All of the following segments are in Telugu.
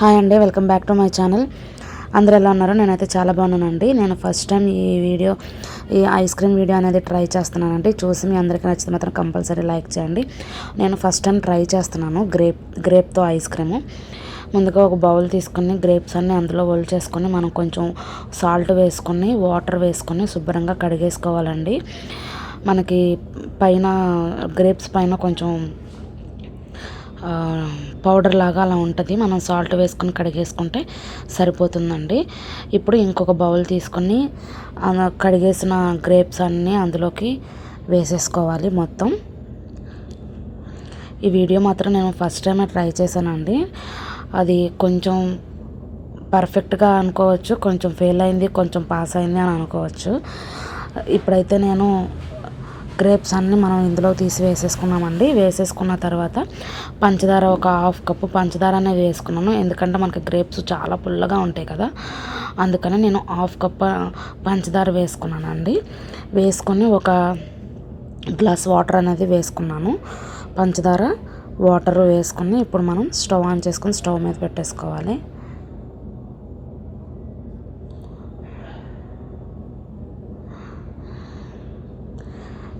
హాయ్ అండి welcome back to my channel. అందరు ఎలా ఉన్నారో? నేనైతే చాలా బాగున్నానండి. నేను ఫస్ట్ టైం ఈ వీడియో ఈ ఐస్ క్రీమ్ వీడియో అనేది ట్రై చేస్తున్నానండి. చూసి మీ అందరికీ నచ్చితే మాత్రం కంపల్సరీ లైక్ చేయండి. నేను ఫస్ట్ టైం ట్రై చేస్తున్నాను గ్రేప్ గ్రేప్తో ఐస్ క్రీము. ముందుగా ఒక బౌల్ తీసుకుని గ్రేప్స్ అన్ని అందులో ఒల్ చేసుకొని మనం కొంచెం సాల్ట్ వేసుకొని వాటర్ వేసుకొని శుభ్రంగా కడిగేసుకోవాలండి. మనకి పైన గ్రేప్స్ పైన కొంచెం పౌడర్ లాగా అలా ఉంటుంది. మనం సాల్ట్ వేసుకొని కడిగేసుకుంటే సరిపోతుందండి. ఇప్పుడు ఇంకొక బౌల్ తీసుకొని కడిగేసిన గ్రేప్స్ అన్నీ అందులోకి వేసేసుకోవాలి మొత్తం. ఈ వీడియో మాత్రం నేను ఫస్ట్ టైమే ట్రై చేశానండి. అది కొంచెం పర్ఫెక్ట్గా అనుకోవచ్చు కొంచెం ఫెయిల్ అయింది కొంచెం పాస్ అయింది అని అనుకోవచ్చు. ఇప్పుడైతే నేను గ్రేప్స్ అన్నీ మనం ఇందులో తీసి వేసేసుకున్నామండి. వేసేసుకున్న తర్వాత పంచదార ఒక హాఫ్ కప్పు పంచదార అనేది వేసుకున్నాను. ఎందుకంటే మనకి గ్రేప్స్ చాలా పుల్లగా ఉంటాయి కదా. అందుకని నేను హాఫ్ కప్ పంచదార వేసుకున్నానండి. వేసుకొని ఒక గ్లాస్ వాటర్ అనేది వేసుకున్నాను. పంచదార వాటర్ వేసుకుని ఇప్పుడు మనం స్టవ్ ఆన్ చేసుకొని స్టవ్ మీద పెట్టేసుకోవాలి.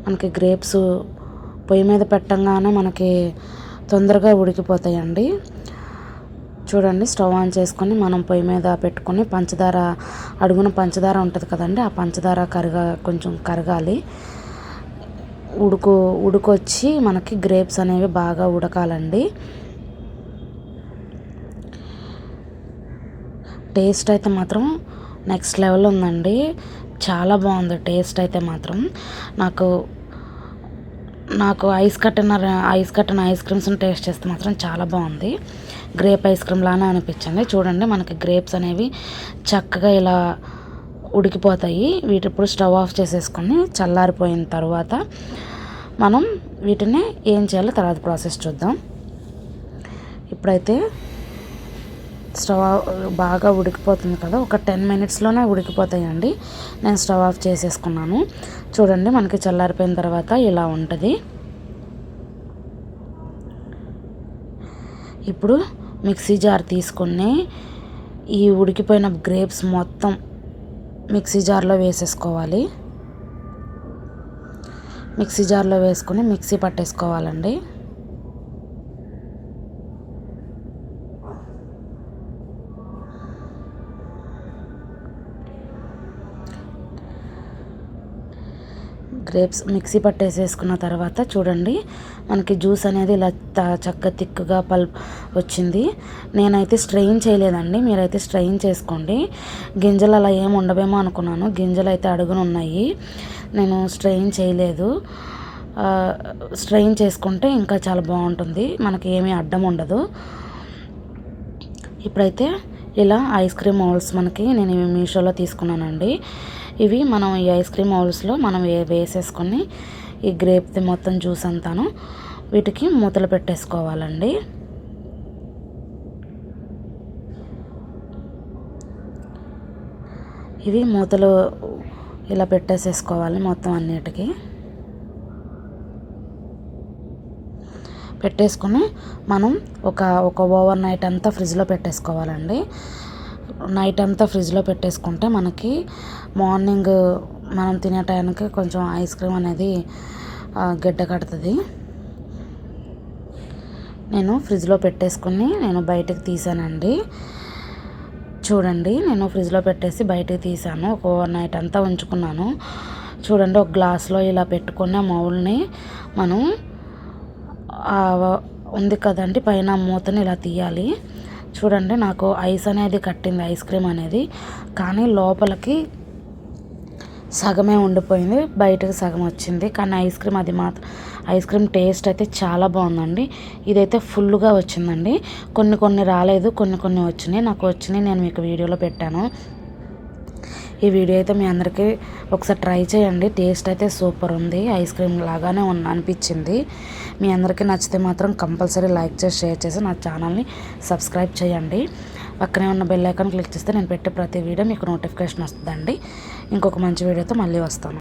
మనకి గ్రేప్స్ పొయ్యి మీద పెట్టంగానే మనకి తొందరగా ఉడికిపోతాయండి. చూడండి స్టవ్ ఆన్ చేసుకొని మనం పొయ్యి మీద పెట్టుకొని పంచదార అడుగున పంచదార ఉంటుంది కదండి ఆ పంచదార కరగా కొంచెం కరగాలి. ఉడుకు ఉడుకొచ్చి మనకి గ్రేప్స్ అనేవి బాగా ఉడకాలండి. టేస్ట్ అయితే మాత్రం నెక్స్ట్ లెవెల్ ఉందండి. చాలా బాగుంది టేస్ట్ అయితే మాత్రం. నాకు నాకు ఐస్ కట్టిన ఐస్ కట్టిన ఐస్ క్రీమ్స్ని టేస్ట్ చేస్తే మాత్రం చాలా బాగుంది. గ్రేప్ ఐస్ క్రీమ్ లానే అనిపించింది. చూడండి మనకి గ్రేప్స్ అనేవి చక్కగా ఇలా ఉడికిపోతాయి. వీటి ఇప్పుడు స్టవ్ ఆఫ్ చేసేసుకొని చల్లారిపోయిన తర్వాత మనం వీటిని ఏం చేయాలో తర్వాత ప్రాసెస్ చూద్దాం. ఇప్పుడైతే స్టవ్ బాగా ఉడికిపోతుంది కదా ఒక టెన్ మినిట్స్లోనే ఉడికిపోతాయండి. నేను స్టవ్ ఆఫ్ చేసేసుకున్నాను. చూడండి మనకి చల్లారిపోయిన తర్వాత ఇలా ఉంటుంది. ఇప్పుడు మిక్సీ జార్ తీసుకుని ఈ ఉడికిపోయిన గ్రేప్స్ మొత్తం మిక్సీ జార్లో వేసేసుకోవాలి. మిక్సీ జార్లో వేసుకొని మిక్సీ పట్టేసుకోవాలండి. గ్రేప్స్ మిక్సీ పట్టేసేసుకున్న తర్వాత చూడండి మనకి జ్యూస్ అనేది ఇలా చక్క తిక్కుగా పల్ వచ్చింది. నేనైతే స్ట్రెయిన్ చేయలేదండి మీరైతే స్ట్రెయిన్ చేసుకోండి. గింజలు అలా ఏమి ఉండవేమో అనుకున్నాను గింజలు అయితే అడుగున ఉన్నాయి. నేను స్ట్రెయిన్ చేయలేదు. స్ట్రెయిన్ చేసుకుంటే ఇంకా చాలా బాగుంటుంది మనకి ఏమీ అడ్డం ఉండదు. ఇప్పుడైతే ఇలా ఐస్ క్రీమ్ మోల్స్ మనకి నేను మీషోలో తీసుకున్నానండి. ఇవి మనం ఈ ఐస్ క్రీమ్ హౌల్స్లో మనం వేసేసుకొని ఈ గ్రేప్ది మొత్తం జ్యూస్ అంతాను వీటికి మూతలు పెట్టేసుకోవాలండి. ఇవి మూతలు ఇలా పెట్టేసేసుకోవాలి మొత్తం అన్నిటికీ. పెట్టేసుకొని మనం ఒక ఒక ఓవర్ నైట్ అంతా ఫ్రిడ్జ్లో పెట్టేసుకోవాలండి. నైట్ అంతా ఫ్రిడ్జ్లో పెట్టేసుకుంటే మనకి మార్నింగ్ మనం తినే టైంకి కొంచెం ఐస్ క్రీమ్ అనేది గడ్డ కడుతుంది. నేను ఫ్రిడ్జ్లో పెట్టేసుకుని నేను బయటకు తీసానండి. చూడండి నేను ఫ్రిడ్జ్లో పెట్టేసి బయటకు తీసాను. ఒక ఓవర్ నైట్ అంతా ఉంచుకున్నాను. చూడండి ఒక గ్లాస్లో ఇలా పెట్టుకున్న మౌల్ని మనం ఉంది కదండి పైన మూతని ఇలా తీయాలి. చూడండి నాకు ఐస్ అనేది కట్టింది ఐస్ క్రీమ్ అనేది. కానీ లోపలికి సగమే ఉండిపోయింది బయటకు సగం వచ్చింది. కానీ ఐస్ క్రీమ్ అది మాత్రం ఐస్ క్రీమ్ టేస్ట్ అయితే చాలా బాగుందండి. ఇదైతే ఫుల్గా వచ్చిందండి. కొన్ని కొన్ని రాలేదు కొన్ని కొన్ని వచ్చినాయి. నాకు వచ్చినాయి నేను మీకు వీడియోలో పెట్టాను. ఈ వీడియో అయితే మీ అందరికీ ఒకసారి ట్రై చేయండి. టేస్ట్ అయితే సూపర్ ఉంది. ఐస్ క్రీమ్ లాగానే ఉన్న అనిపించింది. మీ అందరికీ నచ్చితే మాత్రం కంపల్సరీ లైక్ చేసి షేర్ చేసి నా ఛానల్ని సబ్స్క్రైబ్ చేయండి. పక్కనే ఉన్న బెల్ ఐకాన్ క్లిక్ చేస్తే నేను పెట్టే ప్రతి వీడియో మీకు నోటిఫికేషన్ వస్తుందండి. ఇంకొక మంచి వీడియోతో మళ్ళీ వస్తాను.